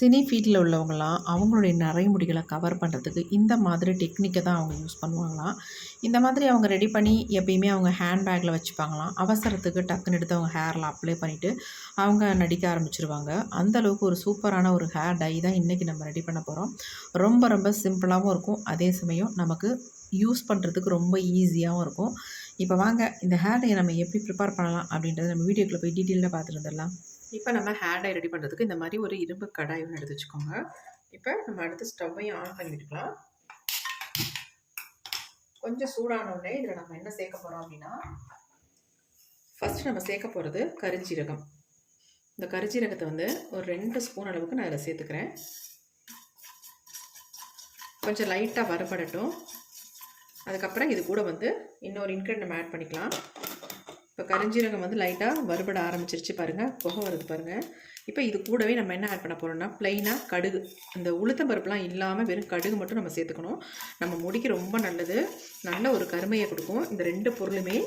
Cine ஃபீல்டில் உள்ளவங்களாம் அவங்களுடைய நரைமுடிகளை cover பண்ணுறதுக்கு இந்த மாதிரி டெக்னிக்கை தான் அவங்க யூஸ் பண்ணுவாங்களாம். இந்த மாதிரி அவங்க ரெடி பண்ணி எப்பயுமே அவங்க ஹேண்ட் பேக்கில் வச்சுப்பாங்களாம். அவசரத்துக்கு டக்குன்னு எடுத்து அவங்க ஹேரில் அப்ளை பண்ணிவிட்டு அவங்க நடிக்க ஆரம்பிச்சிருவாங்க. அந்தளவுக்கு ஒரு சூப்பரான ஒரு ஹேர் டை தான் இன்றைக்கி நம்ம ரெடி பண்ண போகிறோம் ரொம்ப ரொம்ப சிம்பிளாகவும் இருக்கும். அதே சமயம் நமக்கு யூஸ் பண்ணுறதுக்கு ரொம்ப ஈஸியாகவும் இருக்கும். இப்போ வாங்க இந்த ஹேர் டை நம்ம எப்படி ப்ரிப்பேர் பண்ணலாம் அப்படின்றத நம்ம வீடியோக்குள்ளே போய் டீட்டெயிலாக பார்த்துட்டு வந்துடலாம். இப்போ நம்ம ஹேர் டை ரெடி பண்ணுறதுக்கு இந்த மாதிரி ஒரு இரும்பு கடாய் ஒன்று எடுத்து வச்சுக்கோங்க. இப்போ நம்ம அடுத்து ஸ்டவ்வையும் ஆன் பண்ணி கொஞ்சம் சூடான உடனே இதில் நம்ம என்ன சேர்க்க போகிறோம் அப்படின்னா ஃபஸ்ட்டு நம்ம சேர்க்க போகிறது கரிஞ்சீரகம். இந்த கரிஞ்சீரகத்தை வந்து ஒரு ரெண்டு ஸ்பூன் அளவுக்கு நான் இதில் சேர்த்துக்கிறேன். கொஞ்சம் லைட்டாக வரப்படட்டும் அதுக்கப்புறம் இது கூட வந்து இன்னொரு இன்க்ரீடியன்ட் நம்ம ஆட் பண்ணிக்கலாம். இப்போ கரிஞ்சீரகம் வந்து லைட்டாக வறுபட ஆரம்பிச்சிருச்சு பாருங்கள் புகை வருது பாருங்கள் இப்போ இது கூடவே நம்ம என்ன ஆட் பண்ண போகிறோம்னா ப்ளைனாக கடுகு. இந்த உளுத்தம் பருப்புலாம் இல்லாமல் வெறும் கடுகு மட்டும் நம்ம சேர்த்துக்கணும். நம்ம முடிக்கு ரொம்ப நல்லது. நல்ல ஒரு கருமையை கொடுக்கும். இந்த ரெண்டு பொருளுமே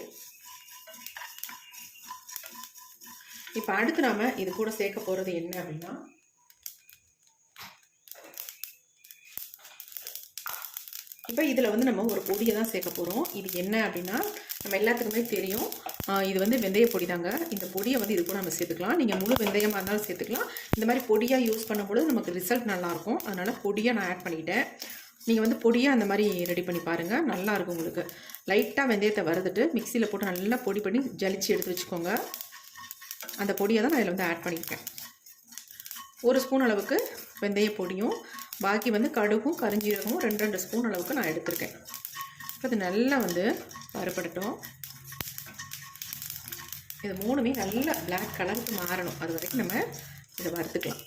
இப்போ அடுத்து நாம் இது கூட சேர்க்க போகிறது என்ன அப்படின்னா இப்போ இதில் வந்து நம்ம ஒரு பொடியை தான் சேர்க்க போகிறோம் இது என்ன அப்படின்னா நம்ம எல்லாத்துக்குமே தெரியும். இது வந்து வெந்தய பொடி தாங்க இந்த பொடியை வந்து இது கூட நம்ம சேர்த்துக்கலாம். நீங்கள் முழு வெந்தயமாக இருந்தாலும் சேர்த்துக்கலாம். இந்த மாதிரி பொடியாக யூஸ் பண்ணும்பொழுது நமக்கு ரிசல்ட் நல்லாயிருக்கும் அதனால் பொடியாக நான் ஆட் பண்ணிவிட்டேன் நீங்கள் வந்து பொடியாக அந்த மாதிரி ரெடி பண்ணி பாருங்கள் நல்லாயிருக்கும் உங்களுக்கு. லைட்டாக வெந்தயத்தை வறுத்துட்டு மிக்சியில் போட்டு நல்லா பொடி பண்ணி ஜலிச்சு எடுத்து வச்சுக்கோங்க. அந்த பொடியை தான் நான் இதில் வந்து ஆட் பண்ணியிருக்கேன் ஒரு ஸ்பூன் அளவுக்கு வெந்தய பொடியும் பாக்கி வந்து கடுகும் கரிஞ்சீரகமும் ரெண்டு ரெண்டு ஸ்பூன் அளவுக்கு நான் எடுத்திருக்கேன். இப்போ அது நல்லா வந்து வறுபடட்டும். இது மூணுமே நல்லா பிளாக் கலருக்கு மாறணும். அது வரைக்கும் நம்ம இதை வறுத்துக்கலாம்.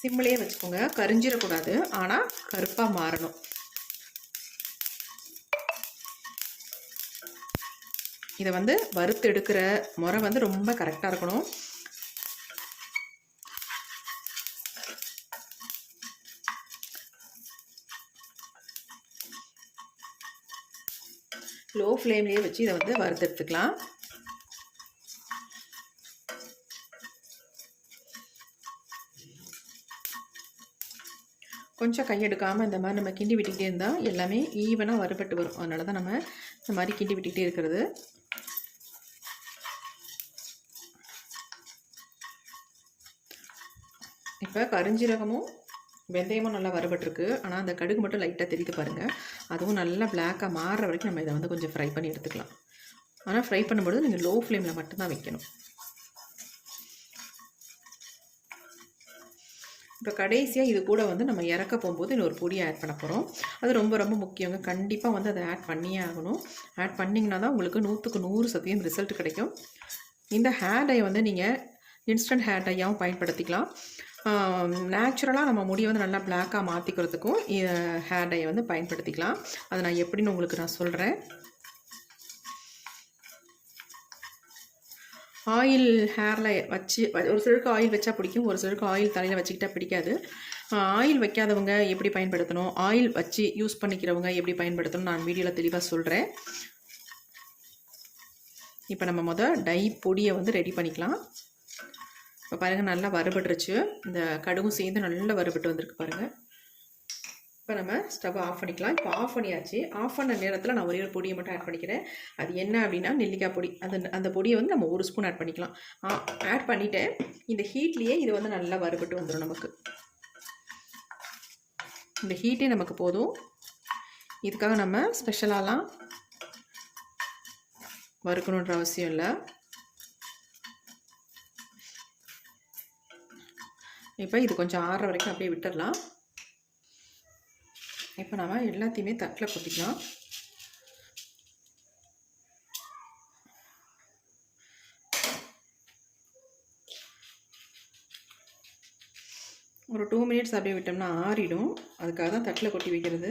சிம்மிலே வச்சுக்கோங்க. கரிஞ்சிடக்கூடாது. ஆனால் கருப்பாக மாறணும். இதை வந்து வறுத்து எடுக்கிற முறை வந்து ரொம்ப கரெக்டாக இருக்கணும். லோ ஃப்ளேம்லேயே வச்சு இதை வந்து வறுத்தெடுத்துக்கலாம். கொஞ்சம் கையெடுக்காமல் இந்த மாதிரி நம்ம கிண்டி விட்டுக்கிட்டே இருந்தால் எல்லாமே ஈவனாக வறுபட்டு வரும். அதனால தான் நம்ம இந்த மாதிரி கிண்டி விட்டுக்கிட்டே இருக்கிறது. இப்போ கருஞ்சீரகமும் வெந்தயமும் நல்லா வறுபட்டுருக்கு. ஆனால் அந்த கடுகு மட்டும் லைட்டாக தெரியுது பாருங்கள் அதுவும் நல்லா பிளாக்காக மாறுற வரைக்கும் நம்ம இதை வந்து கொஞ்சம் ஃப்ரை பண்ணி எடுத்துக்கலாம். ஆனால் ஃப்ரை பண்ணும்போது நீங்கள் லோ ஃப்ளேமில் மட்டும்தான் வைக்கணும். இப்போ கடைசியாக இது கூட வந்து நம்ம இறக்க போகும்போது இன்னொரு பொடியை ஆட் பண்ண போகிறோம் அது ரொம்ப ரொம்ப முக்கியங்க. கண்டிப்பாக வந்து அதை ஆட் பண்ணியே ஆகணும். ஆட் பண்ணிங்கன்னா தான் உங்களுக்கு நூற்றுக்கு நூறு சதவீதம் ரிசல்ட் கிடைக்கும். இந்த ஹேர் டை வந்து நீங்கள் இன்ஸ்டன்ட் ஹேர் டையாகவும் பயன்படுத்திக்கலாம். நேச்சுரலாக நம்ம முடியை வந்து நல்லா பிளாக்காக மாற்றிக்கிறதுக்கும் ஹேர் டையை வந்து பயன்படுத்திக்கலாம். அதை நான் எப்படின்னு உங்களுக்கு நான் சொல்கிறேன் ஆயில் ஹேரில் வச்சு ஒரு சிலருக்கு ஆயில் வச்சா பிடிக்கும் ஒரு சிலருக்கு ஆயில் தலையில் வச்சுக்கிட்டா பிடிக்காது. ஆயில் வைக்காதவங்க எப்படி பயன்படுத்தணும்? ஆயில் வச்சு யூஸ் பண்ணிக்கிறவங்க எப்படி பயன்படுத்தணும் நான் வீடியோவில் தெளிவாக சொல்கிறேன் இப்போ நம்ம முதல் டை பொடியை வந்து ரெடி பண்ணிக்கலாம். இப்போ பாருங்கள் நல்லா வறுபட்டுருச்சு. இந்த கடுகும் சேர்ந்து நல்லா வறுபட்டு வந்திருக்கு பாருங்கள் இப்போ நம்ம ஸ்டவ் ஆஃப் பண்ணிக்கலாம். இப்போ ஆஃப் பண்ணியாச்சு. ஆஃப் பண்ண நேரத்தில் நான் ஒரே ஒரு பொடியை மட்டும் ஆட் பண்ணிக்கிறேன். அது என்ன அப்படின்னா நெல்லிக்காய் பொடி. அந்த அந்த பொடியை வந்து நம்ம ஒரு ஸ்பூன் ஆட் பண்ணிக்கலாம். ஆட் பண்ணிவிட்டேன் இந்த ஹீட்லேயே இது வந்து நல்லா வறுபட்டு வந்துடும் நமக்கு. இந்த ஹீட்டே நமக்கு போதும். இதுக்காக நம்ம ஸ்பெஷலாலாம் வறுக்கணுன்ற அவசியம் இல்லை. இப்போ இது கொஞ்சம் ஆறுற வரைக்கும் அப்படியே விட்டுடலாம். இப்போ நம்ம எல்லாத்தையுமே தட்டில் கொட்டிக்கலாம். ஒரு டூ மினிட்ஸ் அப்படியே விட்டோம்னா ஆறிடும். அதுக்காக தான் தட்டில் கொட்டி வைக்கிறது.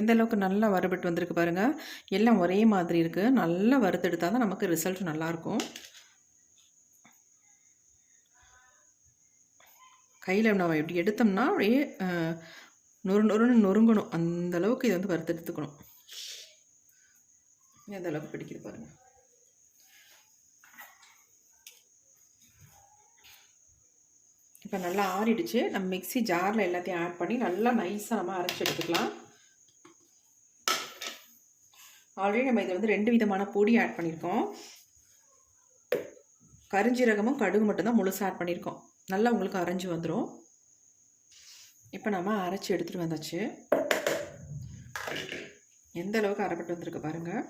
எந்த அளவுக்கு நல்லா வறுபட்டு வந்திருக்கு பாருங்கள் எல்லாம் ஒரே மாதிரி இருக்குது நல்லா வறுத்தெடுத்தால் தான் நமக்கு ரிசல்ட் நல்லாயிருக்கும். கையில் நம்ம எப்படி எடுத்தோம்னா அப்படியே நொறு நொறுன்னு நொறுங்கணும். அந்த அளவுக்கு இதை வந்து வறுத்தெடுத்துக்கணும் எந்த அளவுக்கு பிடிக்குது பாருங்கள் இப்போ நல்லா ஆறிடுச்சு. நம்ம மிக்ஸி ஜாரில் எல்லாத்தையும் ஆட் பண்ணி நல்லா நைஸாக நம்ம அரைச்சி எடுத்துக்கலாம். ஆல்ரெடி நம்ம இதில் வந்து ரெண்டு விதமான பொடி ஆட் பண்ணியிருக்கோம். கருஞ்சீரகமும் கடுகு மட்டும்தான் முழுசாக ஆட் பண்ணியிருக்கோம். நல்லா உங்களுக்கு அரைஞ்சு வந்துடும் இப்போ நம்ம அரைச்சி எடுத்துகிட்டு வந்தாச்சு. எந்த அளவுக்கு அரைப்பட்டு வந்திருக்கு பாருங்கள்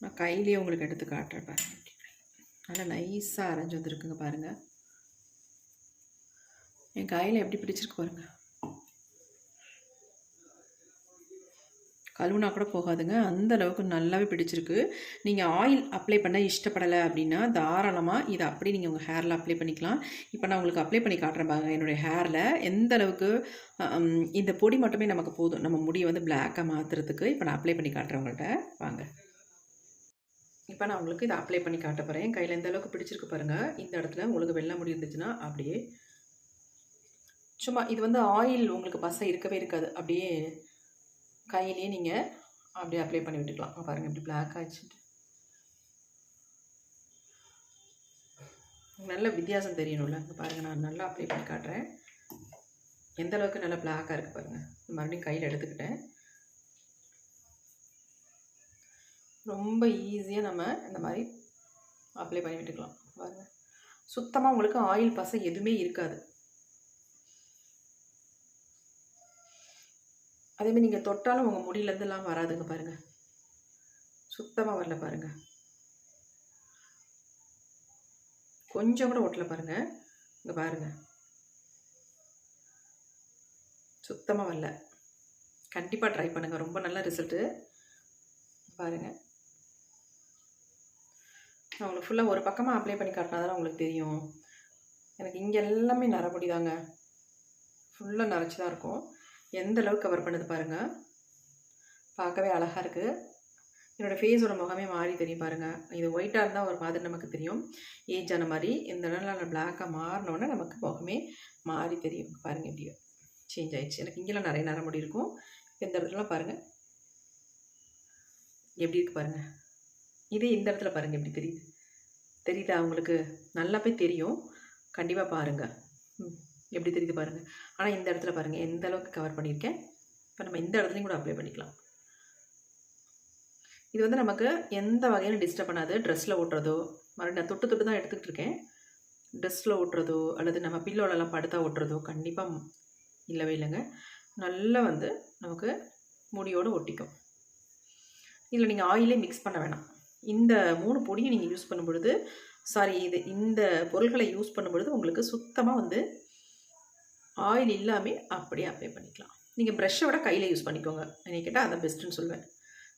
நான் கையிலேயே உங்களுக்கு எடுத்து காட்டுறேன் பாருங்கள் நல்லா நைஸாக அரைஞ்சு வந்திருக்குங்க பாருங்கள் என் கையில் எப்படி பிடிச்சிருக்கு பாருங்கள் கழுவுனா கூட போகாதுங்க. அந்த அளவுக்கு நல்லாவே பிடிச்சிருக்கு. நீங்கள் ஆயில் அப்ளை பண்ண இஷ்டப்படலை அப்படின்னா தாராளமாக இதை அப்படி நீங்கள் உங்கள் ஹேரில் அப்ளை பண்ணிக்கலாம். இப்போ நான் உங்களுக்கு அப்ளை பண்ணி காட்டுறேன் பாருங்க என்னுடைய ஹேரில் எந்த அளவுக்கு இந்த பொடி மட்டுமே நமக்கு போதும். நம்ம முடியை வந்து பிளாக்காக மாற்றுறதுக்கு இப்போ நான் அப்ளை பண்ணி காட்டுறேன் உங்கள்கிட்ட வாங்க. இப்போ நான் உங்களுக்கு இதை அப்ளை பண்ணி காட்ட போகிறேன் கையில் எந்த அளவுக்கு பிடிச்சிருக்கு பாருங்கள் இந்த இடத்துல உங்களுக்கு வெள்ளை முடி இருந்துச்சுன்னா அப்படியே சும்மா இது வந்து ஆயில் உங்களுக்கு பசை இருக்கவே இருக்காது. அப்படியே கையிலேயே நீங்கள் அப்படியே அப்ளை பண்ணி விட்டுக்கலாம். பாருங்கள் இப்படி பிளாக் ஆச்சுட்டு நல்ல வித்தியாசம் தெரியணும்ல. இங்கே பாருங்கள் நான் நல்லா அப்ளை பண்ணி காட்டுறேன். எந்த அளவுக்கு நல்லா பிளாக்காக இருக்குது பாருங்கள் மறுபடியும் கையில் எடுத்துக்கிட்டேன். ரொம்ப ஈஸியாக நம்ம இந்த மாதிரி அப்ளை பண்ணி விட்டுக்கலாம். பாருங்கள் சுத்தமாக உங்களுக்கு ஆயில் பசை எதுவுமே இருக்காது. அதேமாதிரி நீங்கள் தொட்டாலும் உங்கள் முடியிலேருந்துலாம் வராதுங்க பாருங்கள் சுத்தமாக வரல பாருங்கள் கொஞ்சம் கூட ஒட்டலை பாருங்கள் இங்கே பாருங்கள் சுத்தமாக வரல. கண்டிப்பாக ட்ரை பண்ணுங்கள் ரொம்ப நல்ல ரிசல்ட்டு பாருங்கள் நான் உங்களுக்கு ஃபுல்லாக ஒரு பக்கமாக அப்ளை பண்ணி காட்டினா தான் உங்களுக்கு தெரியும். எனக்கு இங்கே எல்லாமே நரபடி தாங்க. ஃபுல்லாக நரைச்சி தான் இருக்கும். எந்த அளவுக்கு கவர் பண்ணுது பாருங்கள் பார்க்கவே அழகாக இருக்குது என்னோடய ஃபேஸோட முகமே மாறி தெரியும் பாருங்கள் இது ஒயிட்டாக இருந்தால் ஒரு மாதிரி நமக்கு தெரியும். ஏஜ் ஆன மாதிரி இந்த இடத்துல பிளாக்காக மாறினோன்னே நமக்கு முகமே மாறி தெரியும். பாருங்கள் இப்படி சேஞ்ச் ஆயிடுச்சு. எனக்கு இங்கெல்லாம் நிறைய நரமுடி இருக்கும். இந்த இடத்துலலாம் பாருங்கள் எப்படி இருக்குது பாருங்கள் இதே இந்த இடத்துல பாருங்கள் எப்படி தெரியுது. தெரியுதா உங்களுக்கு? நல்லா போய் தெரியும். கண்டிப்பாக பாருங்கள் ம். எப்படி தெரியுது பாருங்கள் ஆனால் இந்த இடத்துல பாருங்கள் எந்த அளவுக்கு கவர் பண்ணியிருக்கேன்? இப்போ நம்ம இந்த இடத்துலையும் கூட அப்ளை பண்ணிக்கலாம். இது வந்து நமக்கு எந்த வகையிலும் டிஸ்டர்ப் பண்ணாது. ட்ரெஸ்ஸில் ஓட்டுறதோ மறுபடியும் நான் தொட்டு தொட்டு தான் எடுத்துக்கிட்டு இருக்கேன். ட்ரெஸ்ஸில் ஓட்டுறதோ அல்லது நம்ம பில்லோலலாம் படுத்தா ஓட்டுறதோ கண்டிப்பாக இல்லவே இல்லைங்க. நல்லா வந்து நமக்கு முடியோடு ஒட்டிக்கும். இதில் நீங்கள் ஆயிலே மிக்ஸ் பண்ண வேணாம். இந்த மூணு பொடியை நீங்கள் யூஸ் பண்ணும்பொழுது சாரி இது இந்த பொருள்களை யூஸ் பண்ணும்பொழுது உங்களுக்கு சுத்தமாக வந்து ஆயில் இல்லாமல் அப்படியே அப்ளை பண்ணிக்கலாம். நீங்கள் ப்ரெஷ்ஷை விட கையில் யூஸ் பண்ணிக்கோங்க. என்னை கேட்டால் அதான் பெஸ்ட்டுன்னு சொல்லுவேன்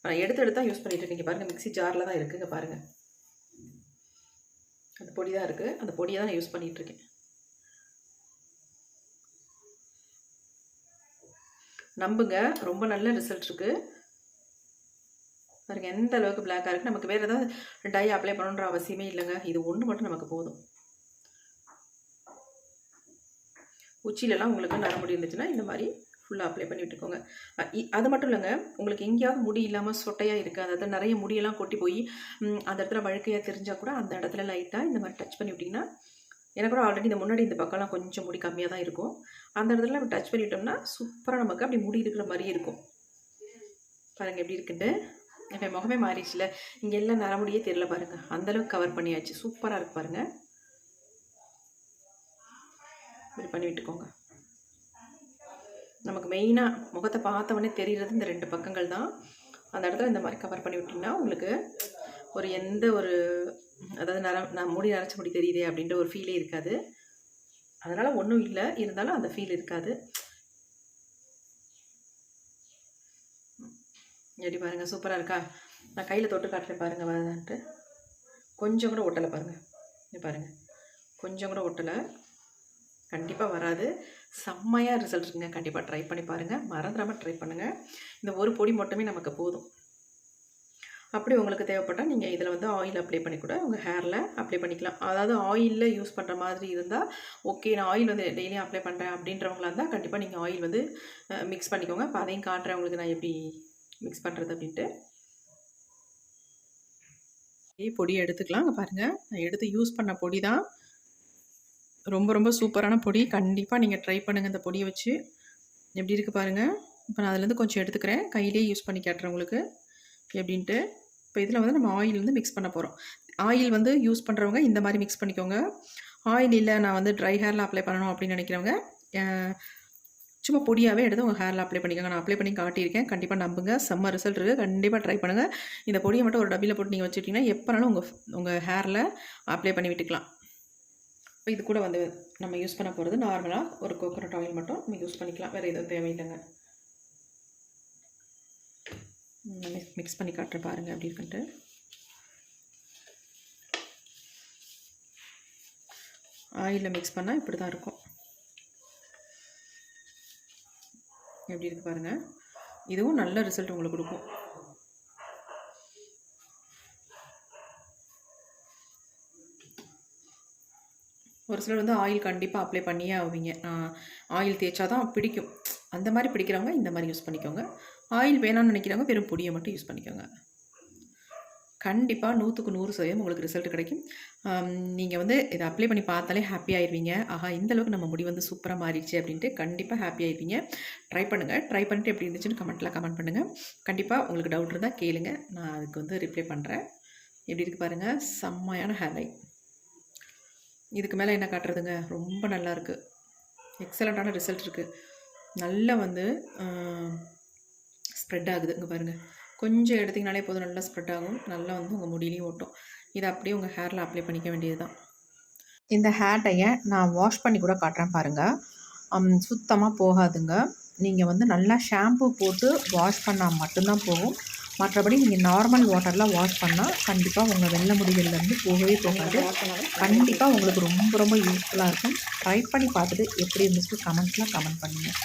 நான் எடுத்து எடுத்து தான் யூஸ் பண்ணிகிட்டு இருக்கீங்க பாருங்கள் மிக்ஸி ஜாரில் தான் இருக்குங்க பாருங்கள் அந்த பொடி தான் இருக்குது அந்த பொடியை தான் நான் யூஸ் பண்ணிகிட்டு இருக்கேன். நம்புங்க ரொம்ப நல்ல ரிசல்ட் இருக்குது பாருங்கள் எந்த அளவுக்கு பிளாக்காக இருக்குது நமக்கு வேறு ஏதாவது டை அப்ளை பண்ணணுன்ற அவசியமே இல்லைங்க. இது ஒன்று மட்டும் நமக்கு போதும். உச்சியிலலாம் உங்களுக்கு நரமுடி இருந்துச்சுன்னா இந்த மாதிரி ஃபுல்லாக அப்ளை பண்ணி விட்டுக்கோங்க. இ- அது மட்டும் இல்லைங்க உங்களுக்கு எங்கேயாவது முடி இல்லாமல் சொட்டையாக இருக்குது அந்த இடத்துல நிறைய முடியெல்லாம் கொட்டி போய் அந்த இடத்துல வழுக்கையாக தெரிஞ்சால் கூட அந்த இடத்துல லைட்டாக இந்த மாதிரி டச் பண்ணி விட்டிங்கன்னா எனக்கு கூட ஆல்ரெடி இந்த முன்னாடி இந்த பக்கம்லாம் கொஞ்சம் முடி கம்மியாக தான் இருக்கும். அந்த இடத்துல நம்ம டச் பண்ணிட்டோம்னா சூப்பராக நமக்கு அப்படி முடி இருக்கிற மாதிரியே இருக்கும். பாருங்கள் எப்படி இருக்குன்ட்டு என் முகமே மாறிடுச்சுல. இங்கே எல்லாம் நரமுடியே தெரியல பாருங்கள் அந்தளவுக்கு கவர் பண்ணியாச்சு. சூப்பராக இருக்கு பாருங்கள் இப்படி பண்ணி விட்டுக்கோங்க நமக்கு மெயினாக முகத்தை பார்த்தவொடனே தெரிகிறது இந்த ரெண்டு பக்கங்கள் தான் அந்த இடத்துல இந்த மாதிரி கவர் பண்ணி விட்டிங்கன்னா உங்களுக்கு ஒரு எந்த ஒரு அதாவது நர நான் முடி நரைச்ச முடி தெரியுதே அப்படின்ற ஒரு ஃபீலே இருக்காது அதனால் ஒன்றும் இல்லை இருந்தாலும் அந்த ஃபீல் இருக்காது எப்படி பாருங்கள் சூப்பராக இருக்கா நான் கையில் தொட்டு காட்டுறேன் பாருங்கள் வரதான்ட்டு கொஞ்சம் கூட ஒட்டலை பாருங்கள் பாருங்கள் கொஞ்சம் கூட ஒட்டலை கண்டிப்பாக வராது. செம்மையாக ரிசல்ட் இருக்குங்க. கண்டிப்பாக ட்ரை பண்ணி பாருங்கள் மறந்துடாமல் ட்ரை பண்ணுங்கள் இந்த ஒரு பொடி மட்டுமே நமக்கு போதும். அப்படி உங்களுக்கு தேவைப்பட்டால் நீங்கள் இதில் வந்து ஆயில் அப்ளை பண்ணி கூட உங்கள் ஹேரில் அப்ளை பண்ணிக்கலாம். அதாவது ஆயிலில் யூஸ் பண்ணுற மாதிரி இருந்தால் ஓகே நான் ஆயில் வந்து டெய்லியும் அப்ளை பண்ணுறேன் அப்படின்றவங்களா இருந்தால் கண்டிப்பாக நீங்கள் ஆயில் வந்து மிக்ஸ் பண்ணிக்கோங்க. இப்போ அதையும் காட்டுறேன். உங்களுக்கு நான் எப்படி மிக்ஸ் பண்ணுறது அப்படின்ட்டு. பொடியை எடுத்துக்கலாம் பாருங்கள் நான் எடுத்து யூஸ் பண்ண பொடி தான் ரொம்ப ரொம்ப சூப்பரான பொடி. கண்டிப்பாக நீங்கள் ட்ரை பண்ணுங்கள் இந்த பொடியை வச்சு. எப்படி இருக்குது பாருங்கள் இப்போ நான் அதுலேருந்து கொஞ்சம் எடுத்துக்கிறேன். கையிலே யூஸ் பண்ணி கேட்டுறேன் உங்களுக்கு. எப்படின்ட்டு. இப்போ இதில் வந்து நம்ம ஆயில் வந்து மிக்ஸ் பண்ண போகிறோம் ஆயில் வந்து யூஸ் பண்ணுறவங்க இந்த மாதிரி மிக்ஸ் பண்ணிக்கோங்க. ஆயில் இல்லை நான் வந்து ட்ரை ஹேரில் அப்ளை பண்ணணும் அப்படின்னு நினைக்கிறவங்க சும்மா பொடியாகவே எடுத்து உங்கள் ஹேரில் அப்ளை பண்ணிக்கோங்க. நான் அப்ளை பண்ணி காட்டியிருக்கேன். கண்டிப்பாக நம்புங்க. செம்ம ரிசல்ட் இருக்குது கண்டிப்பாக ட்ரை பண்ணுங்கள் இந்த பொடியை மட்டும் ஒரு டப்பியில் போட்டு நீங்கள் வச்சுட்டிங்கன்னா எப்போனாலும் உங்கள் உங்கள் ஹேரில் அப்ளை பண்ணி விட்டுக்கலாம். இது கூட வந்து நம்ம யூஸ் பண்ண போகிறது நார்மலாக ஒரு கோகோனட் ஆயில் மட்டும் நம்ம யூஸ் பண்ணிக்கலாம். வேறு எதுவும் தேவையில்லைங்க. மிக்ஸ் பண்ணி காட்டுறேன் பாருங்கள் அப்படி இருக்குன்ட்டு. ஆயிலில் மிக்ஸ் பண்ணால் இப்படி தான் இருக்கும். எப்படி இருக்கு பாருங்கள் இதுவும் நல்ல ரிசல்ட் உங்களுக்கு கொடுக்கும். ஒரு சிலர் வந்து ஆயில் கண்டிப்பாக அப்ளை பண்ணியே ஆவீங்க. ஆயில் தேய்ச்சா தான் பிடிக்கும். அந்த மாதிரி பிடிக்கிறவங்க இந்த மாதிரி யூஸ் பண்ணிக்கோங்க. ஆயில் வேணாம்னு நினைக்கிறவங்க வெறும் பொடியை மட்டும் யூஸ் பண்ணிக்கோங்க. கண்டிப்பாக நூற்றுக்கு நூறு சதவீதம் உங்களுக்கு ரிசல்ட் கிடைக்கும். நீங்கள் வந்து இதை அப்ளை பண்ணி பார்த்தாலே ஹாப்பி ஆயிடுவீங்க ஆஹா இந்த அளவுக்கு நம்ம முடி வந்து சூப்பராக மாறிடுச்சு அப்படின்ட்டு கண்டிப்பாக ஹாப்பி ஆயிடுவீங்க ட்ரை பண்ணுங்கள் ட்ரை பண்ணிட்டு எப்படி இருந்துச்சுன்னு கமெண்ட்டில் கமெண்ட் பண்ணுங்கள் கண்டிப்பாக உங்களுக்கு டவுட் இருந்தால் கேளுங்க. நான் அதுக்கு வந்து ரிப்ளை பண்ணுறேன் எப்படி இருக்குது பாருங்கள் செம்மையான ஹேர் லைட் இதுக்கு மேலே என்ன காட்டுறதுங்க? ரொம்ப நல்லா இருக்குது எக்ஸலண்ட்டான ரிசல்ட் இருக்குது நல்லா வந்து ஸ்ப்ரெட் ஆகுது. இங்கே பாருங்கள் கொஞ்சம் எடுத்திங்கனாலே போதும். நல்லா ஸ்ப்ரெட் ஆகும். நல்லா வந்து உங்கள் முடியிலையும் ஓட்டும். இதை அப்படியே உங்கள் ஹேரில் அப்ளை பண்ணிக்க வேண்டியது தான் இந்த ஹேர் டையை நான் வாஷ் பண்ணி கூட காட்டுறேன் பாருங்கள் சுத்தமாக போகாதுங்க. நீங்கள் வந்து நல்லா ஷாம்பு போட்டு வாஷ் பண்ணால் மட்டும்தான் போகும். மற்றபடி நீங்கள் நார்மல் வாட்டரில் வாஷ் பண்ணால் கண்டிப்பாக உங்கள் வெள்ளை முடிகள்லேருந்து போகவே போகாது. கண்டிப்பாக உங்களுக்கு ரொம்ப ரொம்ப யூஸ்ஃபுல்லாக இருக்கும். ட்ரை பண்ணி பார்த்துட்டு எப்படி இருந்துச்சு கமெண்ட்ஸில் கமெண்ட் பண்ணுங்கள்